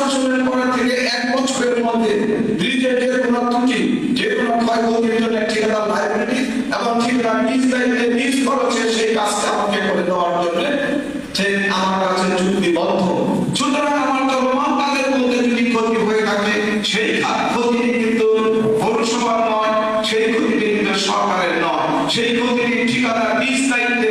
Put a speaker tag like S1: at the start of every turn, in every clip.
S1: প্রশাসনের পরে থেকে এক বছরের মধ্যে ব্রিজের যে কোনো ত্রুটি, যে কোনো ক্ষয়ক্ষতির জন্য ঠিকাদার লাইব্রেরি এবং ঠিকাদার নিজ দায়িত্বে, নিজ খরচে সেই কাজটা আমাকে করে দেওয়ার জন্য সে আমার কাছে চুক্তিবদ্ধ। সুতরাং আমার চলমান কাজের মধ্যে যদি ক্ষতি হয়ে থাকে, সেই ক্ষতি কিন্তু পৌরসভার নয়, সেই ক্ষতিটি কিন্তু সরকারের নয়। সেই ক্ষতিটি ঠিকাদার নিজ দায়িত্বে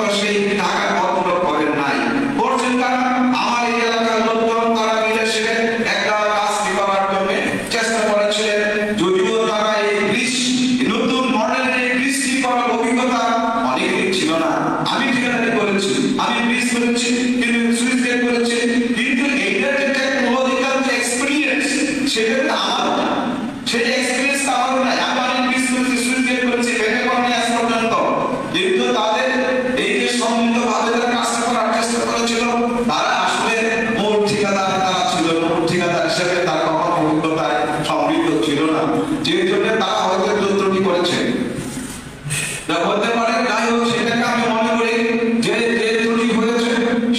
S1: ছিল না। যে জন্য তারা হয়তো একটু ত্রুটি করেছে।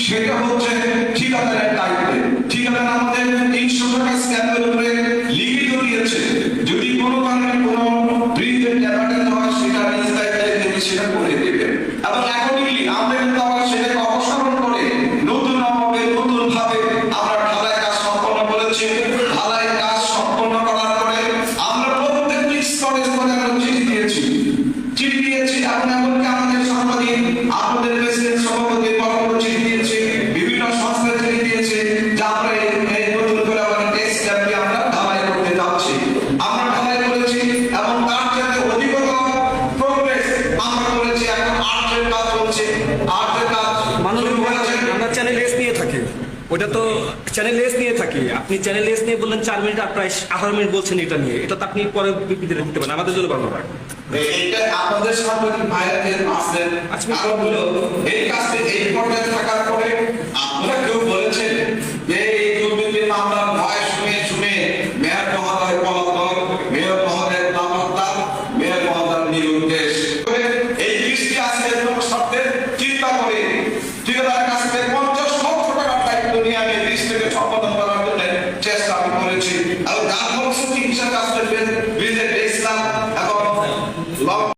S1: সেটা হচ্ছে ঠিকাদারের দায়িত্বে। ঠিকাদার আমাদের তিনশো টাকা স্ট্যাম্পের উপরে লিখিত দিয়েছে যদি কোনো কারণে কোনো ব্রিজের ড্যামেজ হয়, সেটা নিজ দায়িত্বে তিনি সেটা করে দেবেন এবং অ্যাকর্ডিংলি আমরা কিন্তু সেটাকে অপসারণ করে নতুন ভাবে নতুন ভাবে আমরা ঢালাই কাজ সম্পন্ন করেছি। ঢালাই কাজ সম্পন্ন করার পরে আমরা প্রত্যেকটি স্তরে স্তরে আমরা চিঠি দিয়েছি। চিঠি দিয়েছি এবং এমনকি আমাদের সাংবাদিক, আপনাদের প্রেসিডেন্ট সভাপতি এখন কাজ চলছে আর্টের কাজ।
S2: মাননীয় আমরা চ্যানেল এস নিয়ে থাকি। ওটা তো চ্যানেল এস নিয়ে থাকি। আপনি চ্যানেল এস নিয়ে বললেন চার মিনিট আর প্রায় আঠারো মিনিট বলছেন এটা নিয়ে। এটা তো আপনি পরে বিবৃতি দিতে পারেন। আমাদের জন্য ভালো। হয়
S1: আপনাদের সাংবাদিক ভাইরা যে আসলেন
S2: আচ্ছা।
S1: আরও হলো এই কাজে এই পর্যায়ে থাকার পরে আপনারা কেউ বলেছেন যে এই দুর্নীতির মামলার ভয় ঠিকাদারের